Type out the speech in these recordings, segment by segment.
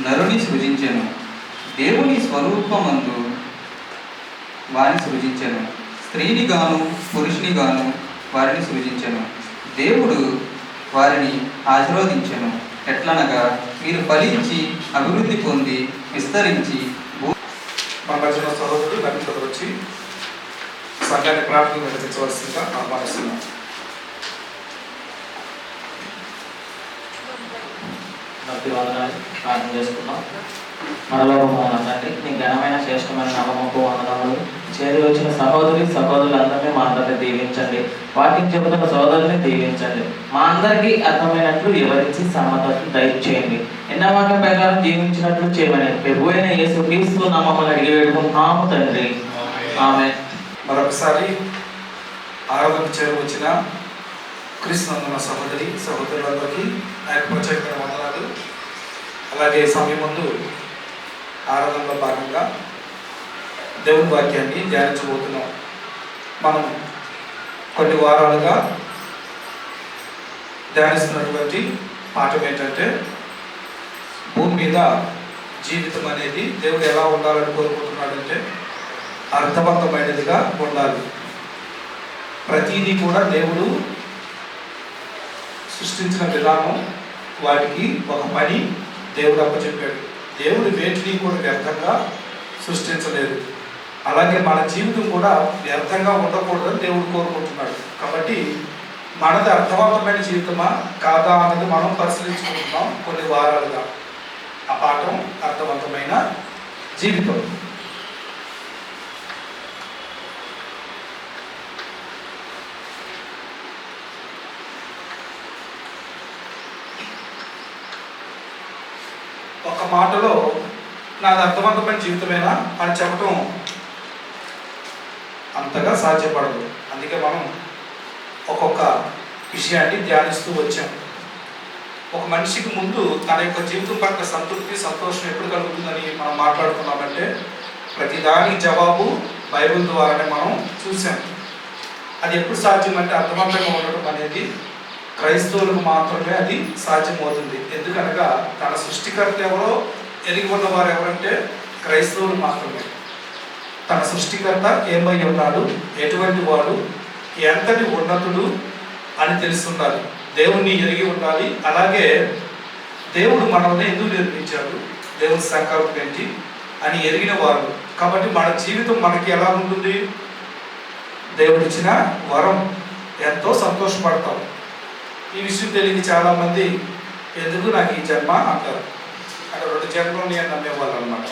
నరుని సృజించెను. దేవుని స్వరూపమందు వారిని సృజించెను. స్త్రీని గాను పురుషుని గాను వారిని సృజించెను. దేవుడు వారిని ఆశీర్వదించెను. ఎట్లనగా మీరు ఫలించి అభివృద్ధి పొంది విస్తరించి భూ మన మధ్యన సహోదరుడు వచ్చి సంఘాన్ని ప్రార్థన నిర్వహించవలసిందిగా ఆహ్వానిస్తున్నాం భక్తి వందనాలు ప్రార్థన చేసుకున్నాం మనలో తండ్రి నీ ఘనమైన శ్రేష్టమైన నమ్మకం వందనములు. చేరి వచ్చిన సహోదరి సహోదరులందరినీ మా అందరినీ దీవించండి. వాటిని చెబుతున్న సోదరుని దీవించండి. మా అందరికీ అర్థమైనట్లు వివరించి సమ్మతట్లు దయచేయండి. ఎన్న వాక్య ప్రకారం జీవించినట్లు చేయమని ప్రభు అయిన యేసు క్రీస్తు నామములు అడిగి వేడుకుంటున్నాము తండ్రి. ఆమె మరొకసారి ఆరాధన చేరు వచ్చిన క్రీస్తునందున సహోదరి సహోదరులందరికీ ఆయన ప్రత్యేకమైన వందనాలు. అలాగే సమయం ముందు ఆరాధనలో భాగంగా దేవుని వాక్యాన్ని ధ్యానించబోతున్నాం. మనం కొన్ని వారాలుగా ధ్యానిస్తున్నటువంటి పాఠం ఏంటంటే భూమి మీద జీవితం అనేది దేవుడు ఎలా ఉండాలని కోరుకుంటున్నాడంటే అర్థవంతమైనదిగా ఉండాలి. ప్రతిదీ కూడా దేవుడు సృష్టించిన విధానం వాటికి ఒక పని దేవుడు అప్పచెప్పాడు. దేవుడు వేటిని కూడా వ్యర్థంగా సృష్టించలేదు. అలాగే మన జీవితం కూడా వ్యర్థంగా ఉండకూడదని దేవుడు కోరుకుంటున్నాడు. కాబట్టి మనది అర్థవంతమైన జీవితమా కాదా అన్నది మనం పరిశీలించుకుంటున్నాం కొన్ని వారాలుగా. ఆ పాఠం అర్థవంతమైన జీవితం ఒక మాటలో నాది అర్థవంతమైన జీవితమేనా అని చెప్పటం అంతగా సాధ్యపడదు. అందుకే మనం ఒక్కొక్క విషయాన్ని ధ్యానిస్తూ వచ్చాం. ఒక మనిషికి ముందు తన యొక్క జీవితం పట్ల సంతృప్తి సంతోషం ఎప్పుడు కలుగుతుందని మనం మాట్లాడుకున్నామంటే ప్రతిదానికి జవాబు బైబిల్ ద్వారానే మనం చూసాం అది ఎప్పుడు సాధ్యం అంటే అర్థవంతంగా ఉండటం అనేది క్రైస్తవులకు మాత్రమే అది సాధ్యమవుతుంది. ఎందుకనగా తన సృష్టికర్త ఎవరో ఎరిగి ఉన్నవారు ఎవరంటే క్రైస్తవులు మాత్రమే. తన సృష్టికర్త ఏమై ఉన్నాడు? ఎటువంటి వాడు? ఎంతటి ఉన్నతుడు అని తెలుస్తున్నారు దేవుణ్ణి ఎరిగి ఉండాలి. అలాగే దేవుడు మనల్ని ఎందుకు నిర్మించాడు? దేవుని సంకల్పం ఏంటి? అని ఎరిగిన వారు. కాబట్టి మన జీవితం మనకి ఎలా ఉంటుంది? దేవుడిచ్చిన వరం. ఎంతో సంతోషపడతాం. ఈ విషయం తెలియని చాలా మంది ఎందుకు నాకు ఈ జన్మ? అంటారు. అక్కడ రెండు జన్మలు నేను నమ్మేవాళ్ళు అనమాట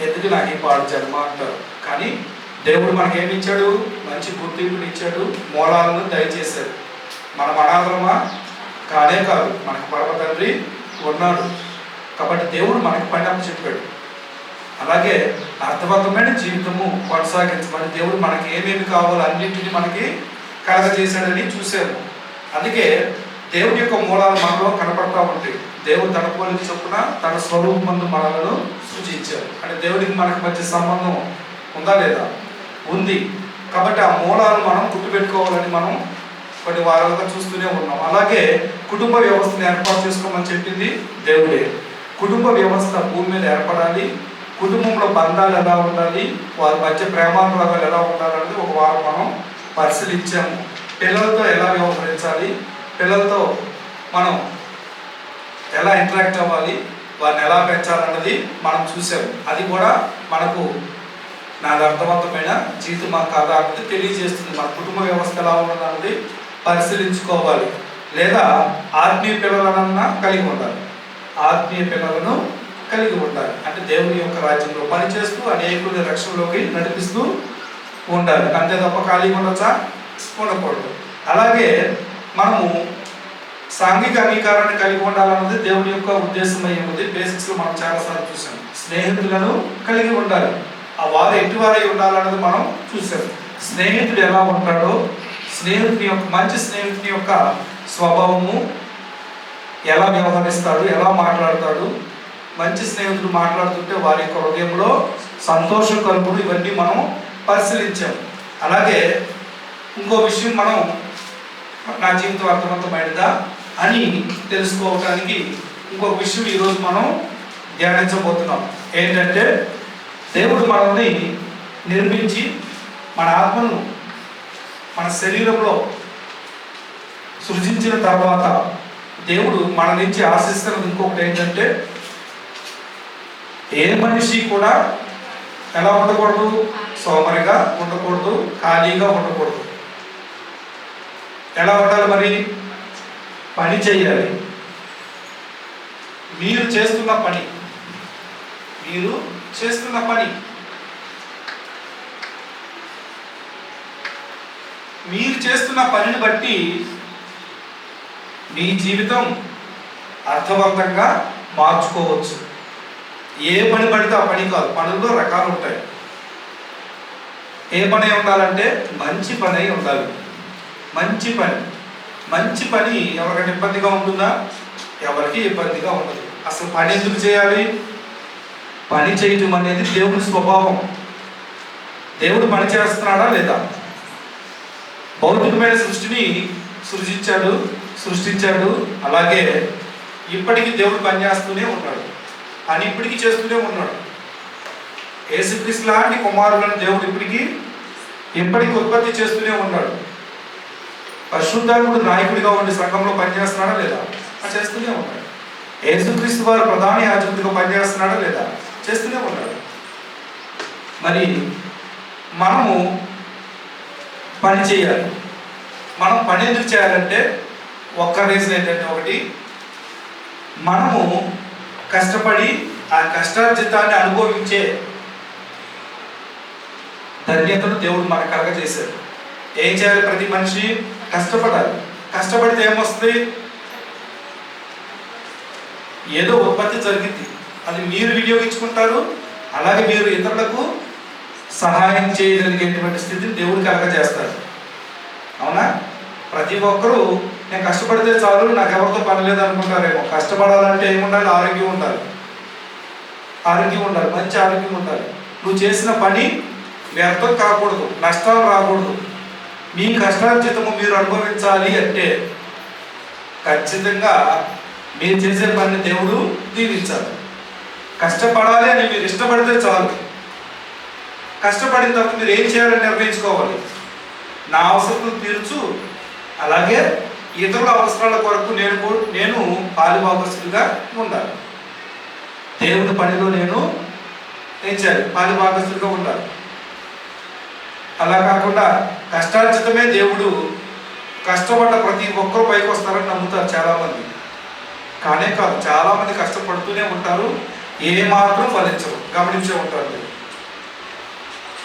ఎందుకు నాకు ఈ పాడు జన్మ? అంటారు. కానీ దేవుడు మనకేమిచ్చాడు మంచి గుర్తింపుని ఇచ్చాడు. మూలాలను దయచేశాడు. మనం అనాథరమా కానే కాదు. మనకు పరమ తండ్రి ఉన్నాడు. కాబట్టి దేవుడు మనకి పని చెప్పాడు. అలాగే అర్థవంతమైన జీవితము కొనసాగించమని దేవుడు మనకి ఏమేమి కావాలో అన్నింటినీ మనకి కలగజేశాడని చూసాము అందుకే దేవుని యొక్క మూలాలు మనలో కనపడతా ఉంటాయి. దేవుడు తన పోలిక చొప్పున తన స్వరూపమందు మనలను సూచించారు అంటే దేవుడికి మనకి మధ్య సంబంధం ఉందా లేదా? ఉంది. కాబట్టి ఆ మూలాలు మనం గుర్తుపెట్టుకోవాలని మనం కొన్ని వారాలుగా చూస్తూనే ఉన్నాం. అలాగే కుటుంబ వ్యవస్థను ఏర్పాటు చేసుకోమని చెప్పింది దేవుడే. కుటుంబ వ్యవస్థ భూమి మీద ఏర్పడాలి. కుటుంబంలో బంధాలు ఎలా ఉండాలి? వారి మధ్య ప్రేమానురాగాలు ఎలా ఉండాలనేది ఒక వారం మనం పరిశీలించాము. పిల్లలతో ఎలా వ్యవహరించాలి పిల్లలతో మనం ఎలా ఇంటరాక్ట్ అవ్వాలి వారిని ఎలా పెంచాలన్నది మనం చూసాము అది కూడా మనకు నాది అర్థవంతమైన జీవితం కాదా అన్నది తెలియజేస్తుంది. మన కుటుంబ వ్యవస్థ ఎలా ఉన్నదన్నది పరిశీలించుకోవాలి. లేదా ఆత్మీయ పిల్లలనన్నా కలిగి ఉండాలి. ఆత్మీయ పిల్లలను కలిగి ఉండాలి. అంటే దేవుని యొక్క రాజ్యంలో పనిచేస్తూ అనేకుల రక్షణలోకి నడిపిస్తూ ఉండాలి. అంతే తప్ప ఖాళీగా ఉండొచ్చా? ఉండకూడదు అలాగే మనము సాంఘిక అంగీకారాన్ని కలిగి ఉండాలన్నది దేవుని యొక్క ఉద్దేశం అయి ఉంది బేసిక్స్లో మనం చాలాసార్లు చూసాం స్నేహితులను కలిగి ఉండాలి. ఆ వారు ఎటువారై ఉండాలన్నది మనం చూసాం స్నేహితుడు ఎలా ఉంటాడో స్నేహితుని యొక్క మంచి స్నేహితుని యొక్క స్వభావము ఎలా వ్యవహరిస్తాడు ఎలా మాట్లాడతాడు మంచి స్నేహితుడు మాట్లాడుతుంటే వారి యొక్క హృదయంలో సంతోషం కలుపుడు ఇవన్నీ మనం పరిశీలించాం. అలాగే ఇంకో విషయం మనం నా జీవితం అర్థవంతమైనదా అని తెలుసుకోవటానికి ఇంకొక విషయం ఈరోజు మనం ధ్యానించబోతున్నాం. ఏంటంటే దేవుడు మనల్ని నిర్మించి మన ఆత్మను మన శరీరంలో సృజించిన తర్వాత దేవుడు మన నుంచి ఆశిస్తున్నది ఇంకొకటి ఏంటంటే ఏ మనిషి కూడా ఎలా ఉండకూడదు? సోమరిగా ఉండకూడదు ఖాళీగా ఉండకూడదు. ఎలా ఉండాలి మరి? పని చేయాలి. మీరు చేస్తున్న పని. మీరు చేస్తున్న పని. మీరు చేస్తున్న పనిని బట్టి మీ జీవితం అర్థవంతంగా మార్చుకోవచ్చు. ఏ పని పడితే ఆ పని కాదు. పనుల్లో రకాలు ఉంటాయి. ఏ పని ఉండాలంటే మంచి పని ఉండాలి. మంచి పని. మంచి పని ఎవరికైనా ఇబ్బందిగా ఉంటుందా? ఎవరికి ఇబ్బందిగా ఉండదు. అసలు పని ఎందుకు చేయాలి? పని చేయటం అనేది దేవుని స్వభావం. దేవుడు పని చేస్తున్నాడా లేదా? భౌతికమైన సృష్టిని సృజించాడు సృష్టించాడు. అలాగే ఇప్పటికీ దేవుడు పనిచేస్తూనే ఉన్నాడు. పని ఇప్పటికీ చేస్తూనే ఉన్నాడు. ఏసుక్రీస్ లాంటి కుమారులను దేవుడు ఇప్పటికీ ఇప్పటికీ ఉత్పత్తి చేస్తూనే ఉన్నాడు. పరిశుద్ధాత్ముడు నాయకుడిగా ఉండి సంఘంలో పనిచేస్తున్నాడా లేదా? చేస్తూనే ఉన్నాడు. యేసుక్రీస్తు వారు ప్రధాన యాజకుడిగా పనిచేస్తున్నాడా లేదా? చేస్తూనే ఉన్నాడు. మరి మనము పని చేయాలి. మనం పని ఎందుకు చేయాలంటే ఒక్క రీజన్ ఏంటంటే ఒకటి మనము కష్టపడి ఆ కష్టార్జితాన్ని అనుభవించే ధన్యతను దేవుడు మనకు కలగజేశాడు. ఏం చేయాలి ప్రతి మనిషి? కష్టపడాలి. కష్టపడితే ఏమొస్తుంది? ఏదో ఉత్పత్తి జరిగింది. అది మీరు వినియోగించుకుంటారు. అలాగే మీరు ఇతరులకు సహాయం చేయగలిగేటువంటి స్థితిని దేవుడు కలగజేస్తారు అవునా? ప్రతి ఒక్కరూ నేను కష్టపడితే చాలు నాకు ఎవరితో పని లేదు అనుకుంటారేమో కష్టపడాలంటే ఏముండాలి? ఆరోగ్యం ఉండాలి. ఆరోగ్యం ఉండాలి. మంచి ఆరోగ్యం ఉండాలి. నువ్వు చేసిన పని వ్యర్థం కాకూడదు. నష్టాలు రాకూడదు. మీ కష్టార్జితము మీరు అనుభవించాలి అంటే ఖచ్చితంగా మీరు చేసే పని దేవుడు దీవించాలి. కష్టపడాలి అని మీరు ఇష్టపడితే చాలు. కష్టపడిన తర్వాత మీరు ఏం చేయాలని నిర్ణయించుకోవాలి? నా అవసరం తీర్చు. అలాగే ఇతరుల అవసరాల కొరకు నేను నేను పాలిభాగస్తుడిగా ఉండాలి. దేవుని పనిలో నేను ఏం చేయాలి? పాలిభాగస్తుడిగా ఉండాలి. అలా కాకుండా కష్టార్జితమే దేవుడు కష్టపడ్డ ప్రతి ఒక్కరు పైకి వస్తారని నమ్ముతారు చాలామంది. కానే కాదు చాలామంది కష్టపడుతూనే ఉంటారు ఏ మాత్రం ఫలించరు గమనించే ఉంటారు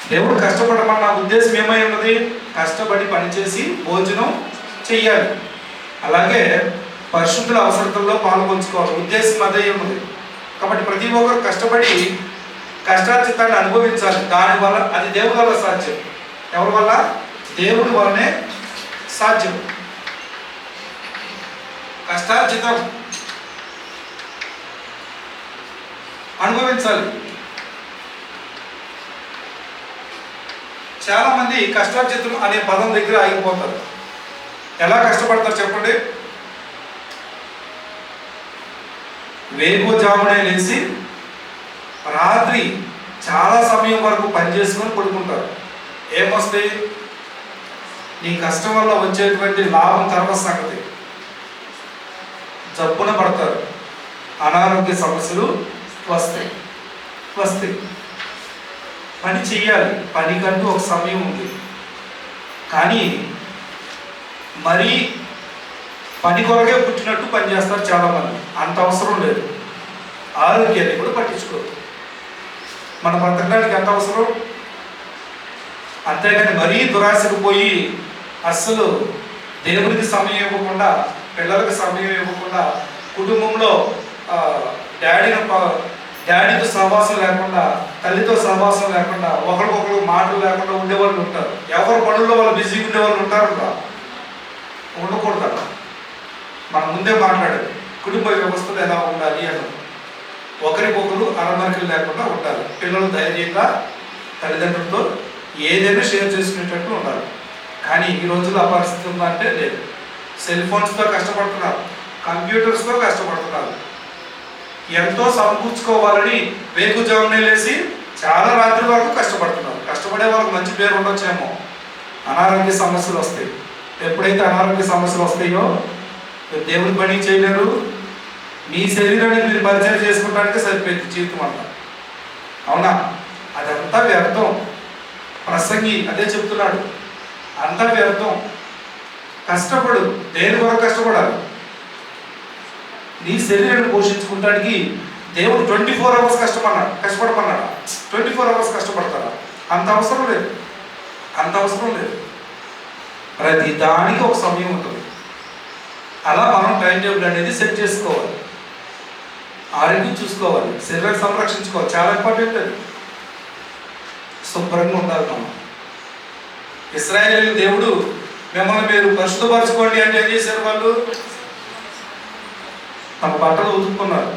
దేవుడు కష్టపడమన్న ఉద్దేశం ఏమై ఉన్నది? కష్టపడి పనిచేసి భోజనం చెయ్యాలి. అలాగే పరిశుద్ధుల అవసరతల్లో పాల్పంచుకోవాలి ఉద్దేశం అదే ఉన్నది. కాబట్టి ప్రతి ఒక్కరు కష్టపడి కష్టార్జితాన్ని అనుభవించాలి. దానివల్ల అది దేవుడి వల్ల సాధ్యం. ఎవరి వల్ల? దేవుడి వల్లనే సాధ్యం. కష్టార్జితం. అనుభవించాలి. చాలామంది కష్టార్జితం అనే పదం దగ్గర ఆగిపోతారు. ఎలా కష్టపడతారు చెప్పండి? వేకువజామునే లేచి రాత్రి చాలా సమయం వరకు పని చేసుకొని పడుకుంటారు. ఏమొస్తాయి నీ కష్టం వల్ల వచ్చేటువంటి లాభం తర్వాత సంగతి. జబ్బున పడతారు. అనారోగ్య సమస్యలు వస్తాయి. వస్తాయి. పని చెయ్యాలి. పనికంటూ ఒక సమయం ఉంది. కానీ మరీ పని కొరకే పుట్టినట్టు పని చేస్తారు చాలామంది. అంత అవసరం లేదు. ఆరోగ్యాన్ని కూడా పట్టించుకోవద్దు మన బ్రతకడానికి ఎంత అవసరం? అంతేగాని మరీ దురాశకు పోయి అస్సలు దేవుడికి సమయం ఇవ్వకుండా పిల్లలకు సమయం ఇవ్వకుండా కుటుంబంలో డాడీని డాడీతో సహవాసం లేకుండా తల్లితో సహవాసం లేకుండా ఒకరికొకరు మాటలు లేకుండా ఉండేవాళ్ళు ఉంటారు. ఎవరి పనుల్లో వాళ్ళు బిజీగా ఉండేవాళ్ళు ఉంటారు ఉండకూడదు. మనం ముందే మాట్లాడాలి. కుటుంబ వ్యవస్థలు ఎలా ఉండాలి అని. ఒకరికొకరు అరమరికలు లేకుండా ఉండాలి. పిల్లలు ధైర్యంగా తల్లిదండ్రులతో ఏదైనా షేర్ చేసుకునేటట్టు ఉండాలి కానీ ఈ రోజుల్లో ఆ పరిస్థితి ఉందంటే లేదు. సెల్ ఫోన్స్తో కష్టపడుతున్నారు. కంప్యూటర్స్తో కష్టపడుతున్నారు. ఎంతో సమకూర్చుకోవాలని వేకుజామునే లేసి చాలా రాత్రి వరకు కష్టపడుతున్నారు. కష్టపడే వాళ్ళకి మంచి పేరు ఉండొచ్చేమో. అనారోగ్య సమస్యలు వస్తాయి. ఎప్పుడైతే అనారోగ్య సమస్యలు వస్తాయో మీరు దేవుని పని చేయలేరు. మీ శరీరాన్ని మీరు పరిచయం చేసుకోవడానికి సరిపోయింది జీవితం అంతా. అవునా? అదంతా వ్యర్థం. ప్రసంగి అదే చెప్తున్నాడు. అంత వ్యర్థం కష్టపడు దేని కొరకు కష్టపడాలి? నీ శరీరాన్ని పోషించుకుంటానికి దేవుడు ట్వంటీ ఫోర్ అవర్స్ కష్టపడినాడు కష్టపడమన్నాడు? ట్వంటీ ఫోర్ అవర్స్ కష్టపడతారా అంత అవసరం లేదు. అంత అవసరం లేదు. ప్రతి దానికి ఒక సమయం ఉంటుంది. అలా మనం టైం టేబుల్ అనేది సెట్ చేసుకోవాలి. ఆరోగ్యం చూసుకోవాలి శరీరాన్ని సంరక్షించుకోవాలి. చాలా ఇంపార్టెంట్ అది. శుభ్రంగా ఉండాలి మనం. ఇస్రాయేల్ దేవుడు మిమ్మల్ని మీరు పరిశుభ్రపరచుకోండి అంటే ఏం చేశారు వాళ్ళు? తమ బట్టలు ఉతుక్కున్నారు.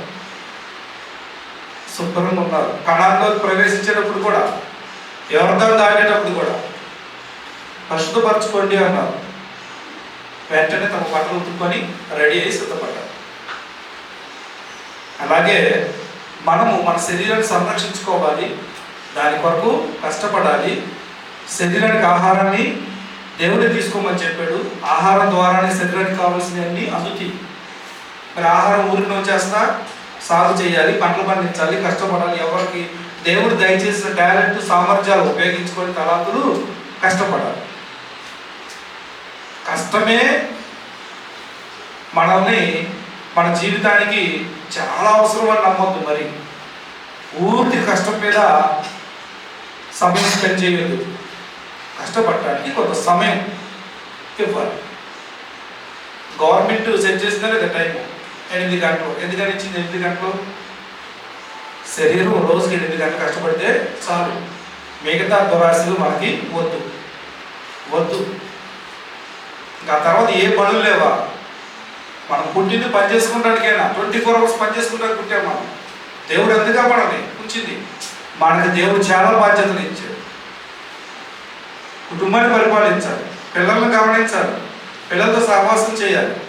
శుభ్రంగా ఉన్నారు కణాల్లోకి ప్రవేశించేటప్పుడు కూడా ఎవరితో దాటేటప్పుడు కూడా పరిశుభ్రపరచుకోండి అన్నారు. వెంటనే తమ బట్టలు ఉతుక్కొని రెడీ అయ్యి సిద్ధపడ్డారు. అలాగే మనము మన శరీరాన్ని సంరక్షించుకోవాలి. దాని కొరకు కష్టపడాలి. శరీరానికి ఆహారాన్ని దేవుడే తీసుకోమని చెప్పాడు. ఆహారం ద్వారానే శరీరానికి కావాల్సినవన్నీ అందుతాయి మరి ఆహారం ఊరిలో వచ్చేస్తా సాగు చేయాలి పంటలు పండించాలి కష్టపడాలి. ఎవరికి దేవుడు దయచేసిన టాలెంట్ సామర్థ్యాలు ఉపయోగించుకొని తలాంతులు కష్టపడాలి. కష్టమే మనల్ని మన జీవితానికి చాలా అవసరం అని నమ్మొద్దు మరి. పూర్తి కష్టం మీద సమయం స్పెండ్ చేయలేదు కష్టపడటానికి కొంత సమయం ఇవ్వాలి. గవర్నమెంట్ సెట్ చేసిందా లేదా టైం ఎనిమిది గంటలు. ఎందుకని ఇచ్చింది? ఎనిమిది గంటలు? శరీరం రోజుకి ఎనిమిది గంటలు కష్టపడితే చాలు. మిగతా దురాశలు మనకి వద్దు. వద్దు. ఇంకా తర్వాత ఏ పనులు లేవా? మనం పుట్టింది పని చేసుకుంటానికైనా ట్వంటీ ఫోర్ అవర్స్ పని చేసుకుంటానికి పుట్టాం మనం. దేవుడు ఎందుకు మనల్ని ఉంచింది. మనకి దేవుడు చాలా బాధ్యతలు ఇచ్చాడు. కుటుంబాన్ని పరిపాలించాలి. పిల్లల్ని గమనించాలి. పిల్లలతో సహవాసం చేయాలి.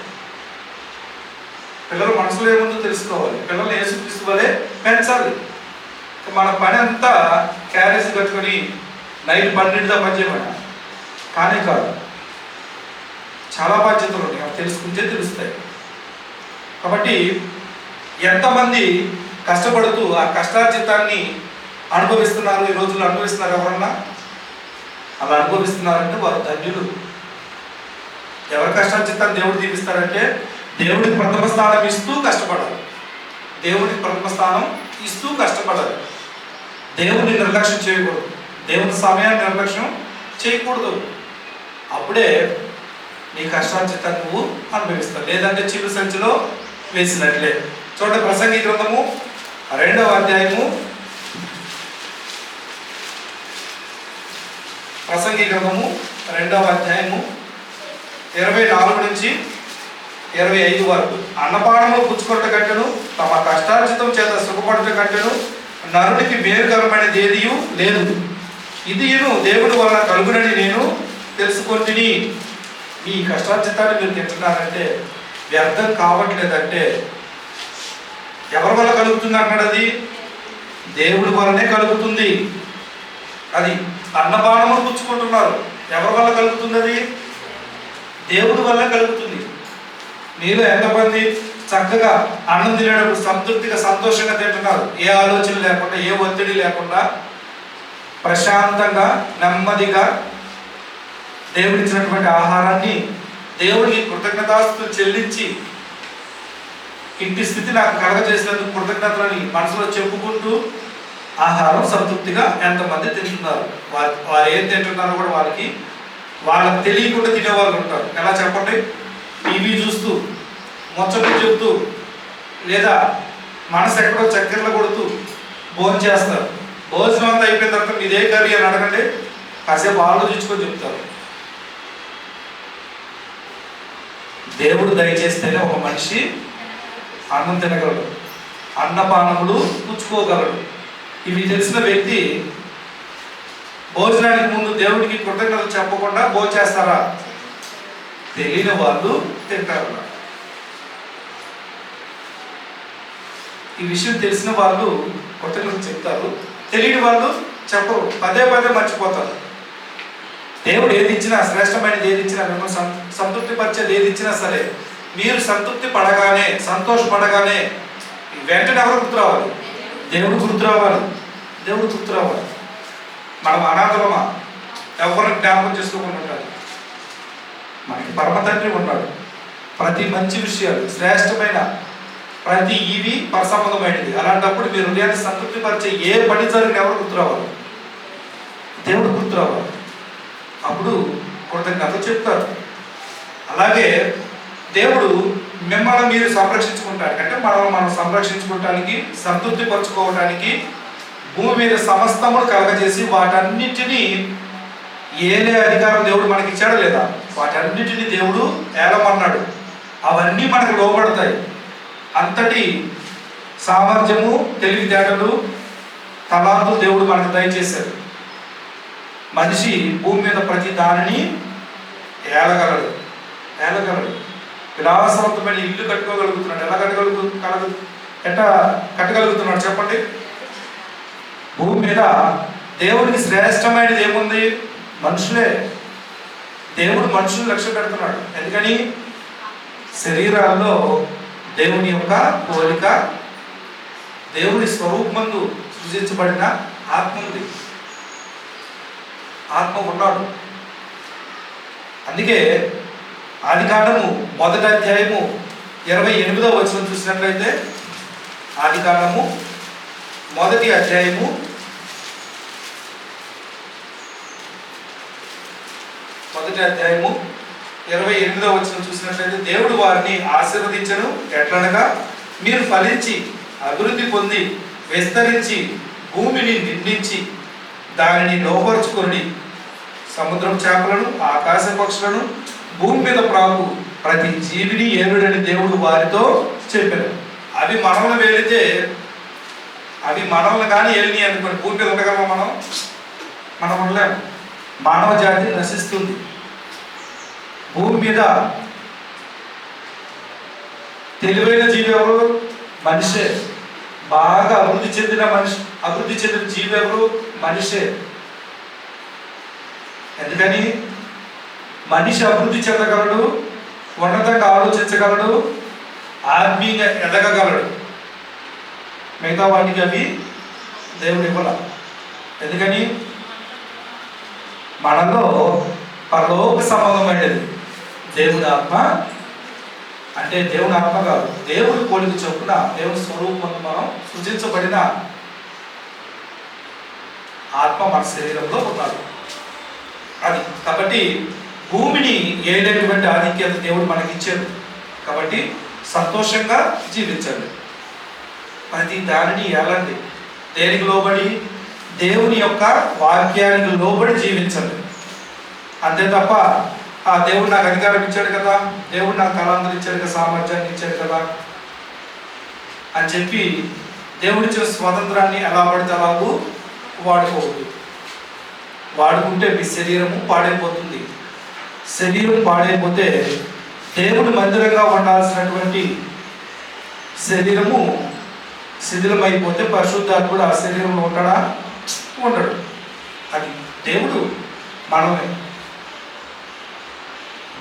పిల్లల మనసులో ఏముందో తెలుసుకోవాలి. పిల్లల్ని యేసుక్రీస్తు వలె పెంచాలి. మన పని అంతా క్యారేజ్ కట్టుకొని నైట్ పన్నెండుదా పనిచేయమని కానీ కాదు. చాలా బాధ్యతలు ఉన్నాయి. అవి తెలుసుకుంటే తెలుస్తాయి. కాబట్టి ఎంతమంది కష్టపడుతూ ఆ కష్టార్జితాన్ని అనుభవిస్తున్నారు ఈ రోజుల్లో అనుభవిస్తున్నారు ఎవరన్నా? అలా అనుభవిస్తున్నారంటే వారు ధన్యులు. ఎవరి కష్టార్జితాన్ని దేవుడు తీపిస్తారంటే దేవుడికి ప్రథమ స్థానం ఇస్తూ కష్టపడాలి. దేవుడికి ప్రథమ స్థానం ఇస్తూ కష్టపడాలి. దేవుడిని నిర్లక్ష్యం చేయకూడదు. దేవుని సమయాన్ని నిర్లక్ష్యం చేయకూడదు. అప్పుడే నీ కష్టార్జితాన్ని నువ్వు అనుభవిస్తావు. లేదంటే చిరు సంచిలో వేసినట్లే. చూడండి ప్రసంగి గ్రంథము రెండవ అధ్యాయము ప్రసంగి గ్రంథము రెండవ అధ్యాయము ఇరవై నాలుగు నుంచి ఇరవై ఐదు వరకు. అన్నపానము పుచ్చుకొట్ట కట్టెను తమ కష్టార్జితం చేత సుఖపడుట కట్టెను నరుడికి మేలుకరమైనది ఏదియు లేదు. ఇది దేవుడి వలన కలుగునని నేను తెలుసుకొంటిని. మీ కష్టార్జితాన్ని మీరు తింటున్నారంటే వ్యర్థం కావట్లేదంటే ఎవరి వల్ల కలుగుతుంది అన్నాడు అది దేవుడి వల్లనే కలుగుతుంది. అది అన్నపానములు పుచ్చుకుంటున్నారు. ఎవరి వల్ల కలుగుతుంది అది దేవుడి వల్ల కలుగుతుంది. మీలో ఎంతమంది చక్కగా అన్నం తినేటప్పుడు సంతృప్తిగా సంతోషంగా తింటున్నారు? ఏ ఆలోచన లేకుండా ఏ ఒత్తిడి లేకుండా ప్రశాంతంగా నెమ్మదిగా దేవుడిచ్చినటువంటి ఆహారాన్ని దేవుడికి కృతజ్ఞతాస్తులు చెల్లించి ఇంటి స్థితి నాకు కలగజేసినందుకు కృతజ్ఞతలని మనసులో చెప్పుకుంటూ ఆహారం సంతృప్తిగా ఎంతమంది తింటున్నారు? వారి వారు ఏం తింటున్నారో కూడా వారికి వాళ్ళకి తెలియకుండా తినేవాళ్ళు ఉంటారు. ఎలా చెప్పండి? టీవీ చూస్తూ ముచ్చట్లు చెప్తూ లేదా మనసు ఎక్కడో చక్కెరలు కొడుతూ భోజనం చేస్తారు. భోజనం అంతా అయిపోయిన తర్వాత మీదే కర్రీ అని అడగండి. కాసేపు ఆలోచించుకొని చెప్తారు. దేవుడు దయచేస్తేనే ఒక మనిషి అన్నం తినగలడు. అన్నపానములు పుచ్చుకోగలడు. ఇవి తెలిసిన వ్యక్తి భోజనానికి ముందు దేవుడికి కృతజ్ఞతలు చెప్పకుండా భోజేస్తారా తెలియని వాళ్ళు తింటారు. ఈ విషయం తెలిసిన వాళ్ళు కృతజ్ఞతలు చెప్తారు. తెలియని వాళ్ళు చెప్పరు. పదే పదే మర్చిపోతారు. దేవుడు ఏది ఇచ్చినా శ్రేష్టమైనది ఏది ఇచ్చినా మిమ్మల్ని సంతృప్తి పరిచేది ఏది ఇచ్చినా సరే మీరు సంతృప్తి పడగానే సంతోషపడగానే వెంటనే ఎవరు గుర్తు రావాలి దేవుడు గుర్తు రావాలి దేవుడు గుర్తు రావాలి మనం అనాథలమా? ఎవరిని జ్ఞాపకం చేసుకోకుండా ఉండాలి. మనకి పరమ తండ్రి ఉన్నాడు. ప్రతి మంచి విషయాలు శ్రేష్టమైన ప్రతి ఇవి పరసంబంధమైనది అలాంటప్పుడు మీరు హృదయాన్ని సంతృప్తిపరిచే ఏ పని జరిగిన ఎవరు గుర్తు రావాలి దేవుడు గుర్తు రావాలి అప్పుడు కృతజ్ఞత చెప్తారు. అలాగే దేవుడు మిమ్మల్ని మీరు సంరక్షించుకుంటారు అంటే మనం మనం సంరక్షించుకోవటానికి సంతృప్తి పరచుకోవటానికి భూమి మీద సమస్తమును కలగజేసి వాటన్నిటినీ ఏలే అధికారం దేవుడు మనకి ఇచ్చాడు లేదా? వాటన్నిటిని దేవుడు ఏలమన్నాడు. అవన్నీ మనకు లోబడతాయి. అంతటి సామర్థ్యము తెలివితేటలు తలాంతులు దేవుడు మనకు దయచేశాడు. మనిషి భూమి మీద ప్రతి దానిని ఏలగలడు. ఏలగలడు. విలాసవంతమైన ఇల్లు కట్టుకోగలుగుతున్నాడు. ఎలా కట్టగలుగు కలగ ఎట్లా కట్టగలుగుతున్నాడు చెప్పండి? భూమి మీద దేవుడికి శ్రేష్టమైనది ఏముంది? మనుషులే. దేవుడు మనుషులు లక్ష్య పెడుతున్నాడు. ఎందుకని? శరీరాల్లో దేవుని యొక్క పోలిక దేవుని స్వరూపమందు సృజించబడిన ఆత్మ ఉంది. ఆత్మ ఉన్నాడు. అందుకే ఆది కాండము మొదటి అధ్యాయము ఇరవై ఎనిమిదో వచనం చూసినట్లయితే ఆది కాండము మొదటి అధ్యాయము మొదటి అధ్యాయము ఇరవై ఎనిమిదో వచనం చూసినట్లయితే దేవుడు వారిని ఆశీర్వదించను ఎట్లనగా మీరు ఫలించి అభివృద్ధి పొంది విస్తరించి భూమిని నిర్మించి దానిని లోపరుచుకొని సముద్రం చేపలను ఆకాశ పక్షులను భూమి మీద ప్రాణులు ప్రతి జీవిని ఏనుడని దేవుడు వారితో చెప్పారు అవి మనల్ని వేలితే అవి మనల్ని కానీ ఏలిని అనుకోండి. భూమి మీద ఉండగలమా మనం? మనం ఉండలేము. మానవ జాతి నశిస్తుంది. భూమి మీద తెలివైన జీవి ఎవరు? మనిషే. బాగా అభివృద్ధి చెందిన మనిషి అభివృద్ధి చెందిన జీవి ఎవరు? మనిషే. ఎందుకని? మనిషి అభివృద్ధి చెందగలడు ఉన్నతంగా ఆలోచించగలడు ఆత్మీయంగా ఎదగగలడు. మిగతా వాటికి అవి దేవుడు ఇవ్వాల. ఎందుకని? మనలో పరలోక సంబంధమైనది దేవుని ఆత్మ అంటే దేవుని ఆత్మ కాదు. దేవుడి కోరిక చొప్పున దేవుని స్వరూపం మనం సృజించబడిన ఆత్మ మన శరీరంలో ఉన్నారు అది. కాబట్టి భూమిని ఏడేటువంటి ఆధిక్యత దేవుడు మనకి ఇచ్చాడు కాబట్టి సంతోషంగా జీవించండి. ప్రతి దానిని ఏలండి. దేనికి లోబడి? దేవుని యొక్క వాక్యానికి లోబడి జీవించండి. అంతే తప్ప ఆ దేవుడు నాకు అధికారం ఇచ్చాడు కదా దేవుడు నాకు కళాంతరం ఇచ్చాడు కదా సామర్థ్యాన్ని ఇచ్చాడు కదా అని చెప్పి దేవుడిచ్చిన స్వాతంత్రాన్ని ఎలా పడితే అలాగూ వాడుకోవద్దు. వాడుకుంటే మీ శరీరము పాడైపోతుంది. శరీరం పాడైపోతే దేవుడు మందిరంగా ఉండాల్సినటువంటి శరీరము శిథిలమైపోతే పరిశుద్ధాత్ముడు ఆ శరీరంలో ఉంటాడా? ఉండడు. అది దేవుడు మనమే.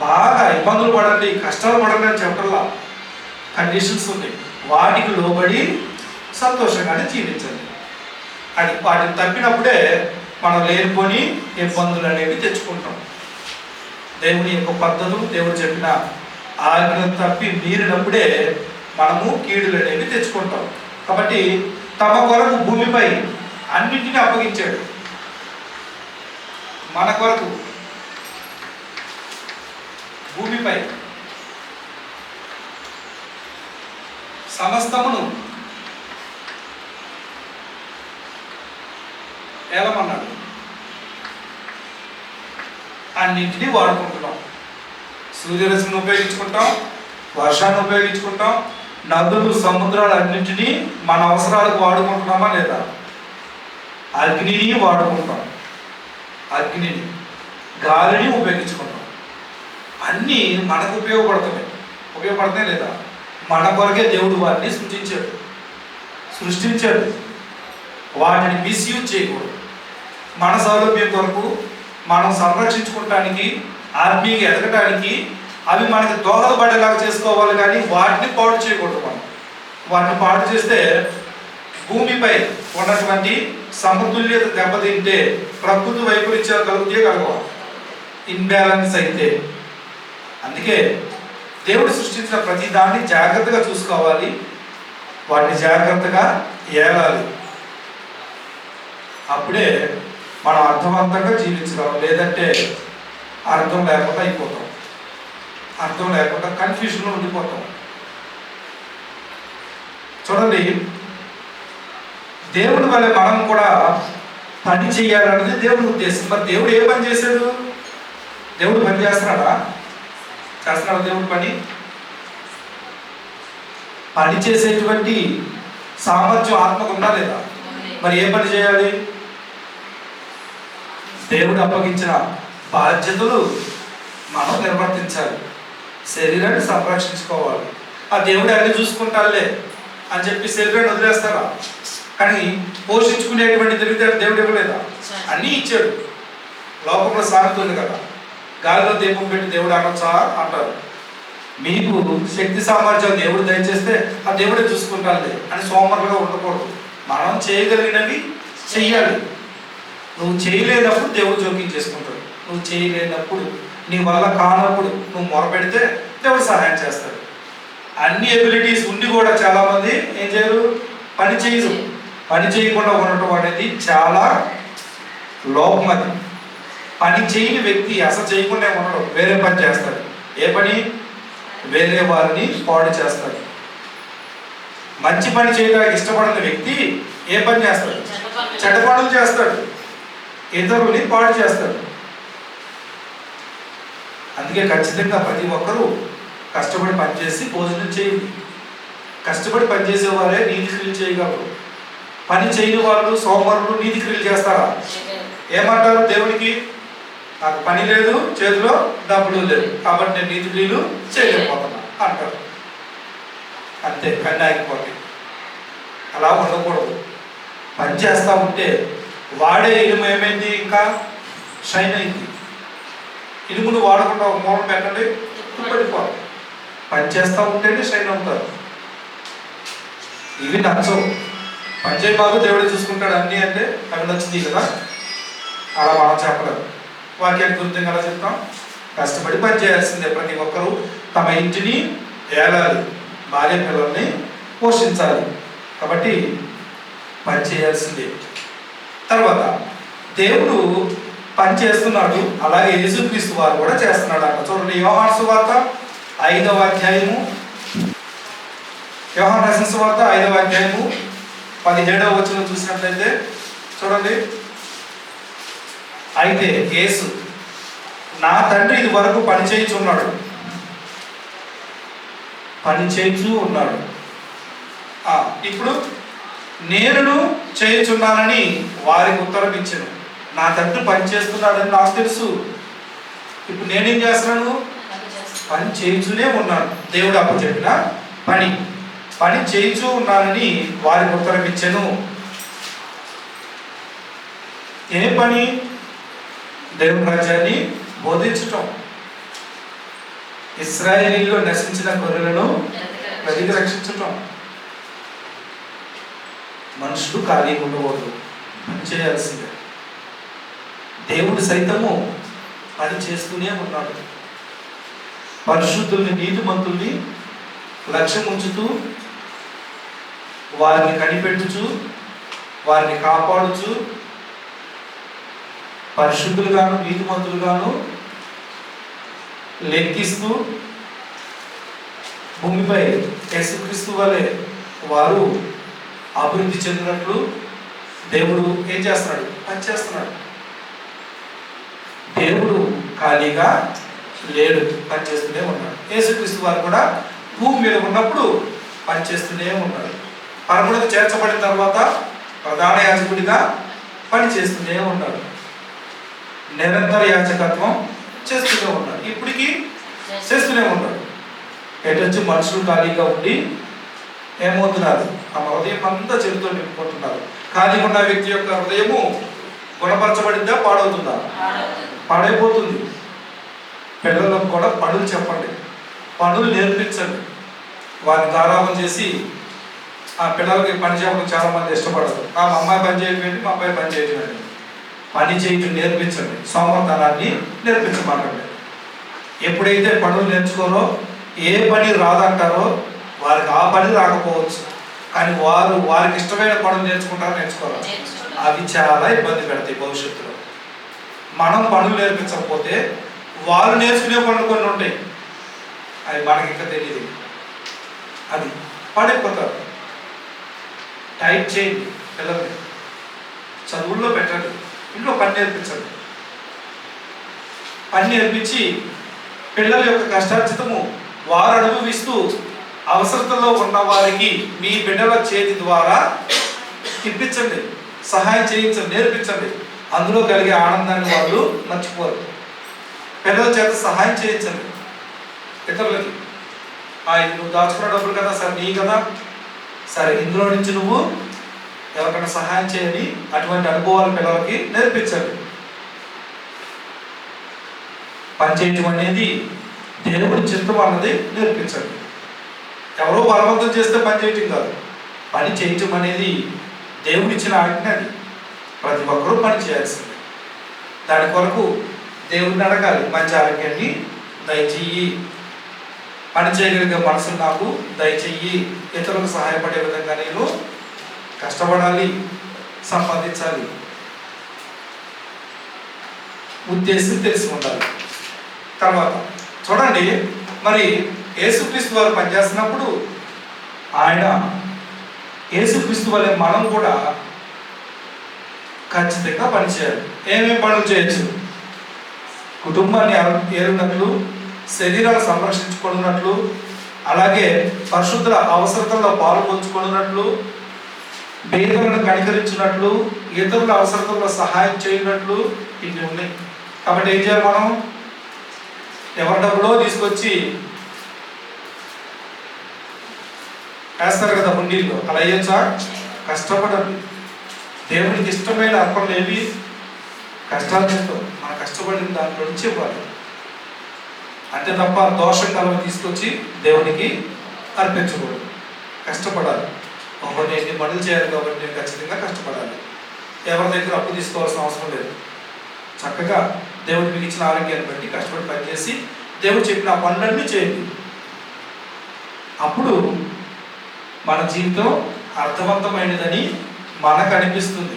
బాగా ఇబ్బందులు పడండి కష్టాలు పడండి అని చెప్పడంలా కండిషన్స్ ఉన్నాయి వాటికి లోబడి సంతోషంగానే జీవించండి. అది వాటిని తప్పినప్పుడే మనం లేనిపోని ఇబ్బందులు అనేవి తెచ్చుకుంటాం. దేవుని యొక్క పద్ధతులు దేవుడు చెప్పిన ఆజ్ఞను తప్పి మీరినప్పుడే మనము కీడులు అనేవి తెచ్చుకుంటాం. కాబట్టి తమ కొరకు భూమిపై అన్నింటినీ అప్పగించాడు. మన కొరకు భూమిపై సమస్తమును ఏలమన్నాడు. అన్నింటినీ వాడుకుంటున్నాం. సూర్యరశ్మిని ఉపయోగించుకుంటాం వర్షాన్ని ఉపయోగించుకుంటాం నదులు సముద్రాలు అన్నింటినీ మన అవసరాలకు వాడుకుంటున్నామా లేదా? అగ్నిని వాడుకుంటాం. అగ్నిని గాలిని ఉపయోగించుకుంటాం. అన్నీ మనకు ఉపయోగపడుతున్నాయి. ఉపయోగపడుతున్నాయి లేదా? మన కొరకే దేవుడు వారిని సృష్టించాడు. సృష్టించాడు. వాటిని మిస్యూజ్ చేయకూడదు. మన సౌలభ్యం కొరకు మనం సంరక్షించుకోవటానికి ఆర్మీకి ఎదగటానికి అవి మనకి దోహదపడేలాగా చేసుకోవాలి కానీ వాటిని పాడు చేయకూడదు మనం. వాటిని పాడు చేస్తే భూమిపై ఉన్నటువంటి సమతుల్యత దెబ్బతింటే ప్రకృతి వైపరీత్యాలు కలిగితే కలగవాలి ఇన్బ్యాలెన్స్ అయితే. అందుకే దేవుడు సృష్టించిన ప్రతి దాన్ని జాగ్రత్తగా చూసుకోవాలి. వాటిని జాగ్రత్తగా ఏలాలి. అప్పుడే మనం అర్థవంతంగా జీవించగలం లేదంటే అర్థం లేకుండా అయిపోతాం. అర్థం లేకుండా కన్ఫ్యూజన్లో ఉండిపోతాం. చూడండి దేవుడి వల్ల మనం కూడా పని చేయాలన్నది దేవుడి ఉద్దేశం. మరి దేవుడు ఏ పని చేశాడు? దేవుడు పని చేస్తున్నాడా? చేస్తున్నాడు దేవుడు పని? పని చేసేటువంటి సామర్థ్యం ఆత్మకు ఉందా లేదా? మరి ఏ పని చేయాలి? దేవుడు అప్పగించిన బాధ్యతలు మనం నిర్వర్తించాలి. శరీరాన్ని సంరక్షించుకోవాలి. ఆ దేవుడు అన్ని చూసుకుంటాలే అని చెప్పి శరీరాన్ని వదిలేస్తారా? కానీ పోషించుకునేటువంటి తెలివితేటలు దేవుడు ఇవ్వలేదా? అన్నీ ఇచ్చాడు. లోకంలో సాగుతుంది కదా. గాలిలో దీపం పెట్టి దేవుడు అనొచ్చా అంటారు. మీకు శక్తి సామర్థ్యం దేవుడు దయచేస్తే ఆ దేవుడే చూసుకుంటాలి అని సోమరులుగా ఉండకూడదు. మనం చేయగలిగినవి చెయ్యాలి. నువ్వు చేయలేనప్పుడు దేవుడు జోక్యం చేసుకుంటాడు. నువ్వు చేయలేనప్పుడు నీ వల్ల కానప్పుడు నువ్వు మొరపెడితే దేవుడు సహాయం చేస్తాడు. అన్ని ఎబిలిటీస్ ఉండి కూడా చాలామంది ఏం చేయరు? పని చేయరు. పని చేయకుండా ఉండటం అనేది చాలా లోపం అది. పని చేయని వ్యక్తి అసలు చేయకుండా ఉండడం వేరే పని చేస్తాడు. ఏ పని? వేరే వారిని పాడు చేస్తాడు. మంచి పని చేయడానికి ఇష్టపడని వ్యక్తి ఏ పని చేస్తాడు? చెడ్డ పనులు చేస్తాడు. ఇతరుని పాడు చేస్తాడు అందుకే ఖచ్చితంగా ప్రతి ఒక్కరూ కష్టపడి పనిచేసి భోజనం చేయండి. కష్టపడి పనిచేసే వారే నీతి క్రియలు చేయగలరు. పని చేయని వాళ్ళు సోమవారులు నీతి క్రియలు చేస్తారా? ఏమంటారు దేవుడికి నాకు పని లేదు చేతిలో డబ్బులు లేదు కాబట్టి నేను నీతి క్రియలు చేయలేకపోతున్నా అంటారు. అంతే కన్ను ఆగిపోతే అలా ఉండకూడదు. పని చేస్తూ ఉంటే వాడే ఇనుము ఏమైంది ఇంకా? షైన్ అయింది. ఇనుమును వాడకుండా ఒక మూలం పెట్టండి పడిపోవాలి పని చేస్తూ ఉంటేనే షైన్ అవుతారు. ఇవి నచ్చవు. పనిచేయ బాగు చూసుకుంటాడు అన్నీ అంటే అవి నచ్చింది కదా? అలా మనం చెప్పలేదు వాక్యాన్ని గురించి ఎలా చెప్తాం? కష్టపడి పని చేయాల్సిందే. ప్రతి ఒక్కరూ తమ ఇంటిని ఏలాలి భార్య పిల్లల్ని పోషించాలి. కాబట్టి పని చేయాల్సిందే. తర్వాత దేవుడు పని చేస్తున్నాడు. అలాగే యేసుక్రీస్తు వారు కూడా చేస్తున్నాడు అక్కడ చూడండి యోహాను సువార్త ఐదవ అధ్యాయము. యోహాను రాసిన సువార్త ఐదవ అధ్యాయము పదిహేడవ వచ్చిన చూసినట్లయితే చూడండి. అయితే యేసు నా తండ్రి ఇది వరకు పని చేయించున్నాడు పని చేయించు ఉన్నాడు. ఇప్పుడు నేను చేయుచున్నానని వారికి ఉత్తరం ఇచ్చాను నా తండ్రి పని చేస్తున్నాడని నాకు తెలుసు. ఇప్పుడు నేనేం చేస్తున్నాను? పని చేయించునే ఉన్నాను. దేవుడు అప్పుడు చెప్పిన పని. పని చేయించు ఉన్నానని వారికి ఉత్తరం ఇచ్చాను ఏ పని? దేవుని రాజ్యాన్ని బోధించటం. ఇస్రాయేలీలో నశించిన గొర్రెలను వెతికి రక్షించటం. మనుషులు ఖాళీగా ఉండకూడదు. పని చేయాల్సిందే. దేవుడు సైతము పని చేస్తూనే ఉన్నాడు. పరిశుద్ధుల్ని నీతిమంతుల్ని లక్ష్యం ఉంచుతూ వారిని కనిపెట్టుచు వారిని కాపాడుచు పరిశుద్ధులుగాను నీతిమంతులుగాను లెక్కిస్తూ భూమిపై యేసుక్రీస్తు వలె వారు అభివృద్ధి చెందినట్లు దేవుడు ఏం చేస్తున్నాడు? పని చేస్తున్నాడు. దేవుడు ఖాళీగా లేడు పనిచేస్తూనే ఉన్నాడు. యేసుక్రీస్తు వారు కూడా భూమి మీద ఉన్నప్పుడు పనిచేస్తూనే ఉన్నాడు పరములకు చేర్చబడిన తర్వాత ప్రధాన యాజకుడిగా పనిచేస్తూనే ఉన్నాడు నిరంతర యాచకత్వం చేస్తూనే ఉన్నాడు ఇప్పటికీ చేస్తూనే ఉన్నాడు ఎటొచ్చి మనుషులు ఖాళీగా ఉండి ఏమవుతున్నారు తమ హృదయం అంతా చెడుతో నింపుకుంటున్నారు ఖాళీగా ఉన్న వ్యక్తి యొక్క హృదయము గుణపరచబడిందా పాడవుతుందా? పాడైపోతుంది. పిల్లలకు కూడా పనులు చెప్పండి. పనులు నేర్పించండి. వారిని గారాబం చేసి ఆ పిల్లలకి పని చేయడం చాలా మంది ఇష్టపడరు. ఆ మా అమ్మాయి పని చేయడం ఏంటి మా అబ్బాయి పని చేయడం ఏంటి పని చేయటం నేర్పించండి. సోమర్థనాన్ని నేర్పించమాకండి ఎప్పుడైతే పనులు నేర్చుకోరో ఏ పని రాదంటారో వారికి ఆ పని రాకపోవచ్చు. కానీ వారు వారికి ఇష్టమైన పనులు నేర్చుకుంటారో నేర్చుకోరు అవి చాలా ఇబ్బంది పెడతాయి భవిష్యత్తులో. మనం పనులు నేర్పించకపోతే వాళ్ళు నేర్చుకునే పనులు కొన్ని ఉంటాయి. అవి మనకి ఇంకా తెలియదు అది పడిపోతారు. టైట్ చేయండి పిల్లల్ని. చదువుల్లో పెట్టండి. ఇంట్లో పని నేర్పించండి. పని నేర్పించి పిల్లల యొక్క కష్టార్జితము వారు అనుభవిస్తూ అవసరతలో ఉన్న వారికి మీ బిడ్డల చేతి ద్వారా ఇప్పించండి సహాయం చేయించండి నేర్పించండి. అందులో కలిగే ఆనందాన్ని వాళ్ళు మర్చిపోరు. పిల్లల చేత సహాయం చేయించండి. ఇతరులకి ఆ ఇది నువ్వు దాచుకున్న డబ్బులు కదా సరే నీ కదా. సరే ఇందులో నుంచి నువ్వు ఎవరికైనా సహాయం చేయని అటువంటి అనుభవాలు పిల్లలకి నేర్పించండి. పనిచేయటం అనేది దేవుడి చిత్తం అన్నది నేర్పించండి. ఎవరో బలవంతం చేస్తే పని చేయటం కాదు. పని చేయటం అనేది దేవుడిచ్చిన ఆజ్ఞ అది. ప్రతి ఒక్కరూ పని చేయాల్సిందే. దాని కొరకు దేవుడిని అడగాలి మంచి ఆరోగ్యాన్ని దయచేయి. పని చేయగలిగే మనసు నాకు దయచెయ్యి ఇతరులకు సహాయపడే విధంగా నేను కష్టపడాలి సంపాదించాలి. ఉద్దేశం తెలిసి ఉండాలి. తర్వాత చూడండి మరి యేసుక్రీస్తు వారు పనిచేస్తున్నప్పుడు ఆయన యేసుక్రీస్తు వల్లే మనం కూడా ఖచ్చితంగా పనిచేయాలి. ఏమేమి పనులు చేయొచ్చు? కుటుంబాన్ని ఏలు- శరీరాలు సంరక్షించుకున్నట్లు అలాగే పరిశుద్ధుల అవసరతల్లో పాల్పంచుకున్నట్లు పేదలను కనికరించినట్లు ఇతరుల అవసరతల్లో సహాయం చేయనట్లు ఇవి ఉన్నాయి. కాబట్టి ఏం చేయాలి మనం? ఎవరి డబ్బులో తీసుకొచ్చి వేస్తారు కదా హుండీలు అలా వేయచ్చా కష్టపడాలి దేవునికి ఇష్టమైన అర్పణలు ఏవి? కష్టాలు చేస్తాం మన కష్టపడిన దాంట్లో నుంచి ఇవ్వాలి. అంతే తప్ప దోషం కలవ తీసుకొచ్చి దేవునికి అర్పించకూడదు. కష్టపడాలి. ఒకటి నేను పనులు చేయాలి కాబట్టి నేను ఖచ్చితంగా కష్టపడాలి. ఎవరి దగ్గర అప్పు తీసుకోవాల్సిన అవసరం లేదు. చక్కగా దేవుడు మీకు ఇచ్చిన ఆరోగ్యాన్ని బట్టి కష్టపడి పనిచేసి దేవుడు చెప్పిన ఆ పనులన్నీ చేయండి. అప్పుడు మన జీవితం అర్థవంతమైనదని మనకు అనిపిస్తుంది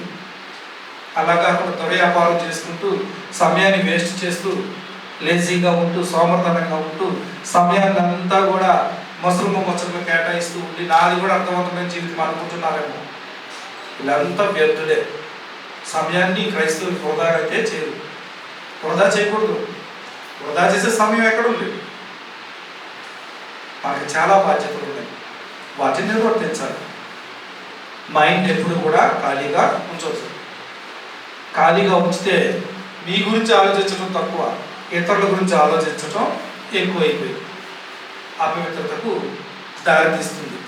అలా కాకుండా త్వర వ్యాపారం చేసుకుంటూ సమయాన్ని వేస్ట్ చేస్తూ లేజీగా ఉంటూ సోమర్థనంగా ఉంటూ సమయాన్ని అంతా కూడా ముసలుమ ముచ్చలుగా కేటాయిస్తూ ఉండి నాది కూడా అర్థవంతమైన జీవితం అనుకుంటున్నారేమో. వీళ్ళంతా వ్యర్థులే. సమయాన్ని క్రైస్తవులు వృధా అయితే చేయరు. వృధా చేయకూడదు. వృధా చేసే సమయం ఎక్కడ ఉంది మనకి చాలా బాధ్యతలు ఉన్నాయి. వాటిని నిర్వర్తించాలి. మైండ్ ఎప్పుడు కూడా ఖాళీగా ఉంచవచ్చు ఖాళీగా ఉంచితే మీ గురించి ఆలోచించడం తక్కువ ఇతరుల గురించి ఆలోచించడం ఎక్కువైపోయింది. అపవిత్రతకు దారితీస్తుంది.